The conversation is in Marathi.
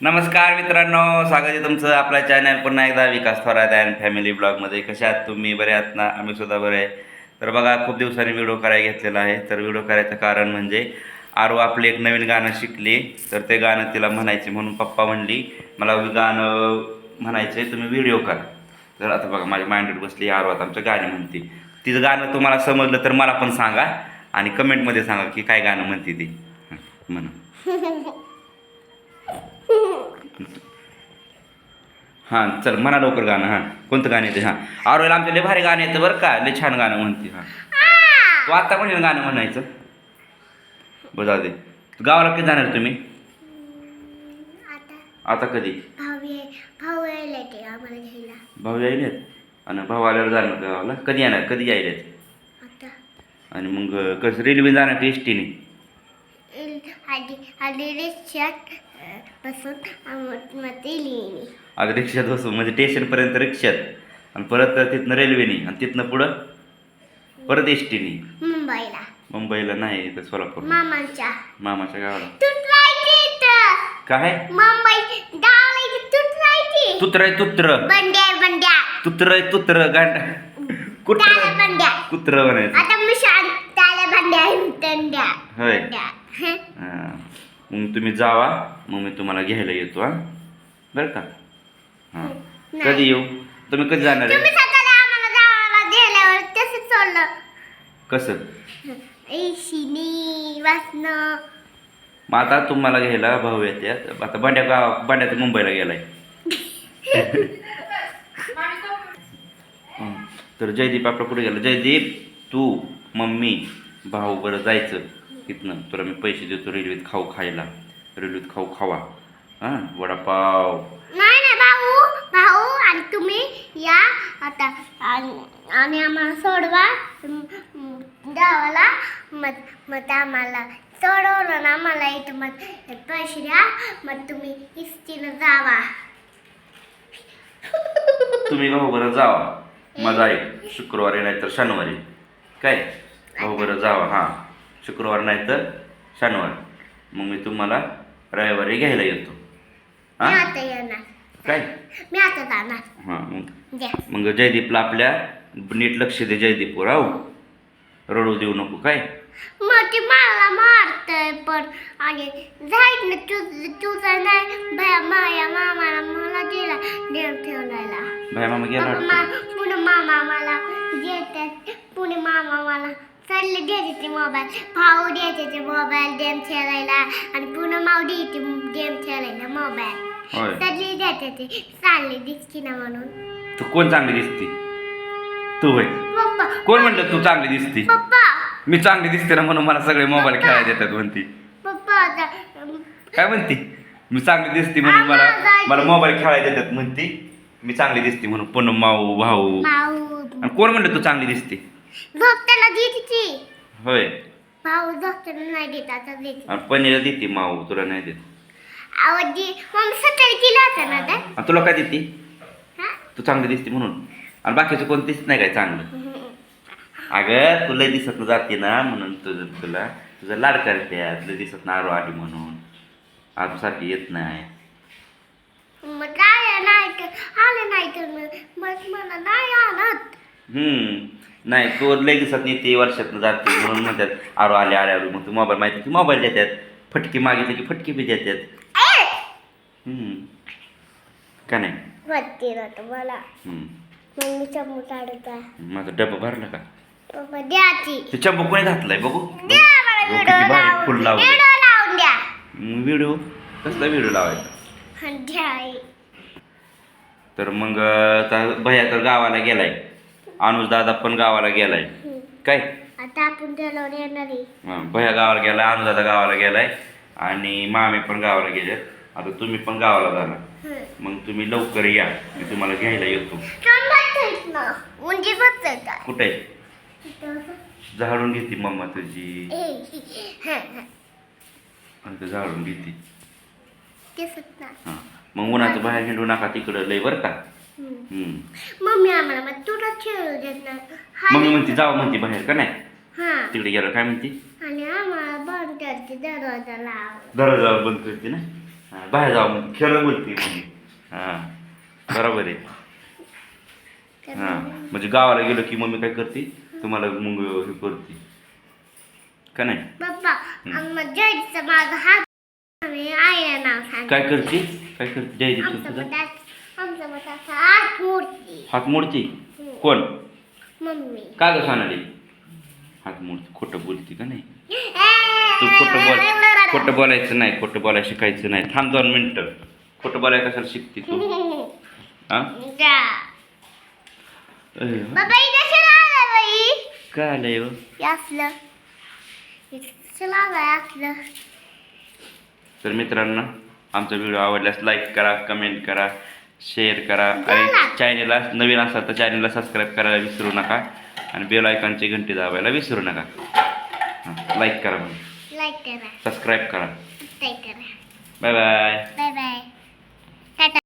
नमस्कार मित्रांनो स्वागत आहे तुमचं आपल्या चॅनल पुन्हा एकदा विकास थोरात अँड फॅमिली ब्लॉगमध्ये कशा आहात तुम्ही? बरे आहात ना? आम्ही सुद्धा बरे आहे. तर बघा खूप दिवसांनी व्हिडिओ करायला घेतलेला आहे. तर व्हिडिओ करायचं कारण म्हणजे आरो आपले एक नवीन गाणं शिकली. तर ते गाणं तिला म्हणायचे म्हणून पप्पा म्हणली मला गाणं म्हणायचं आहे तुम्ही व्हिडिओ करा. तर आता बघा माझ्या माइंडेड बसली आरो आता आमचं गाणं म्हणते. तिचं गाणं तुम्हाला समजलं तर मला पण सांगा आणि कमेंटमध्ये सांगा की काय गाणं म्हणते ती. म्हणून. हां चल म्हणा लवकर गाणं हां. कोणतं गाणं येते हां? आरोला आमच्या लय भारी गाणं येतं बरं का लय छान गाणं म्हणते हां. तू आत्ता पण गाणं म्हणायचं? बरं जाऊ दे. गावाला कधी जाणार तुम्ही? आता आता कधी? भाऊ यायलेत आणि भाऊ आल्यावर जाणार गावाला. कधी येणार? कधी यायलेत आता. आणि मग कसं रेल्वे जाणार का एस टीने आधी आधी रिक्षात बसून लिहिणे रिक्षात म्हणजे स्टेशनपर्यंत रिक्षात. आणि परत तिथनं रेल्वेने आणि तिथनं पुढं परत एस टीने मुंबईला. मुंबईला नाही इथं सोलापूर. मामांच्या. मामाच्या गावाला. इथं. काय? मुंबई. गावाला तुटलायची तुत्र तुत्र. बंड्या बंड्या. तुत्र तुत्र गांड त्याला कुत्र बंड्या. कुत्र म्हणायचं. आता मी शांत त्याला बंड्या बंड्या होय. बंड्या. मग तुम्ही जावा मग मी तुम्हाला घ्यायला येतो हा. बरं का? हां. कधी येऊ? तुम्ही कधी जाणार तुम्ही आहे स्वतःला आम्हाला गावाला दिल्यावर तसंच सोडलं. कसं? ऐशिनी वासनं मग आता तुम्हाला घ्यायला भाऊ येतात आता बंड्या गाव बंड्या तर मुंबईला गेलाय. तर जयदीप आपला कुठे गेला? जयदीप तू मम्मी भाऊ बरं जायचं. तिथनं. तुला मी पैसे देतो रेल्वेत खाऊ खायला. रेल्वेत खाऊ खावा. हां वडापाव. नाही ना भाऊ भाऊ आणि तुम्ही या. आता आणि आम्हाला सोडवा. गावाला. मग मग आम्हाला सोडवलं ना मला इथं मग पैसे द्या. मग तुम्ही इस्तीनं जावा. तुम्ही भाऊ बरं जावा. मजा आहे शुक्रवारी नाही तर शनिवारी. काय? भाऊ बरं जावा हां. शुक्रवार नाही तर शनिवार. मग मी तुम्हाला रविवारी घ्यायला येतो. हां? काय? मी आता जाणार. हां मग मग जयदीपला आपल्या नीट लक्ष दे जयदीप राहू रडू देऊ नको काय? मग ती मला मारतय पण. आणि जाईत ना तुझा नाही. भया माया मामाला मला दिला देव ठेवलायला बाय मामा गेला पुणे मामा मला देतात पुणे मामा मला चालले द्यायचे ते मोबाईल भाऊ द्यायचे ते मोबाईल गेम खेळायला. आणि पुन्हा माऊ द्यायचे गेम खेळायला मोबाईल होय. चालले द्यायचे ते. चालले दिसकी ना म्हणून. तू कोण चांगली दिसती? तू होय. पप्पा. कोण म्हणलं तू चांगली दिसती? पप्पा. मी चांगली दिसते ना म्हणून मला सगळे मोबाईल खेळायला देतात म्हणती. पप्पा आता काय म्हणती? मी चांगली दिसती म्हणून मला मला मोबाईल खेळायला देतात म्हणती. मी चांगली दिसते म्हणून. पुन्हा माऊ भाऊ. माऊ. आणि कोण म्हणलं तू चांगली दिसते? झोपताना देते होय. भाऊ झोपताना नाही देत आता देते आणि पनीर देते माऊ तुला नाही देत. आवाज दे. मग सकाळी केला होता ना आणि तुला काय देते? हा? तू चांगली दिसते म्हणून. आणि बाकीचं कोण दिसत नाही काय चांगलं? अगं तुला दिसत जाते ना म्हणून तुझं तुला. तुझं लाड करते तुला दिसत ना आरो आली म्हणून आजूसाठी येत नाही. मग काय नाही आलं नाही तर मग मग मला नाही आणत. हम्म. नाही तो दिसत नाही ते वर्षातनं जाते म्हणून म्हणतात आरो आले आले आलो. मग तू मोबाईल माहिती की मोबाईल देतात. फटकी मागितली की फटकी बी देतात! हम्म. का नाही? वाटते ना मला. हम्म. मग मी चमू काढत आहे. माझा डब्बा भरला का? पप्पा द्याची ते चंपू कोणी घातलाय बघू? द्या मला हो, व्हिडिओ फुल लावलं. व्हिडिओ लावून द्या. व्हिडिओ कसला व्हिडिओ लावायचा? आणि द्या तर मग आता भैया तर गावाला गेलाय. अनुज दादा पण गावाला गेलाय. काय आता आपण त्याला येणार आहे हं, भैया गावाला गेलाय अनुज दादा गावाला गेलाय आणि मामी पण गावाला गेले आता तुम्ही पण गावाला जाणार. मग तुम्ही लवकर या मी तुम्हाला घ्यायला येतो छान बसतायत ना उंची बसतायत आहे. कुठे इथं. झाडून घेते मम्मा तुझी ए, हा, हा. आणि ते झाडून घेते हां मग उन्हाचं बाहेर हिंडू नका तिकडं लय बरं का. मम्मी आम्हाला मग तुला खेळू देत नाही. मम्मी म्हणते जावं म्हणते बाहेर का नाही? हा. तिकडे गेलं काय म्हणते? आणि आम्हाला बंद करते दरवाजा लाव. दरवाजा बंद करते ना? बाहेर जाऊ मग खरं बोलते मम्मी. हां बरोबर आहे. हां म्हणजे गावाला गेलो की मम्मी काय करते? तुम्हाला मग हे करते. का नाही? माझा हात सांग काय करते? काय करते? जय तुझा? मटात आमचं मटात हात मूर्ती हात मोडते? कोण? मम्मी. का ग सोनाली हात मोडते. खोटं बोलते का नाही? तू खोटं बोल खोटं बोलायचं नाही खोटं बोलायला शिकायचं नाही. थांब दोन मिनटं. खोटं बोलायला कशाला शिकते तू? हा काय आलंय तर मित्रांनो आमचा व्हिडिओ आवडल्यास लाईक करा कमेंट करा. शेअर करा. आणि चॅनेलला नवीन असाल तर चॅनेलला सबस्क्राईब करायला विसरू नका. आणि बेल आयकॉनची घंटी दाबायला विसरू नका. लाईक करा करा. सबस्क्राईब करा. Bye bye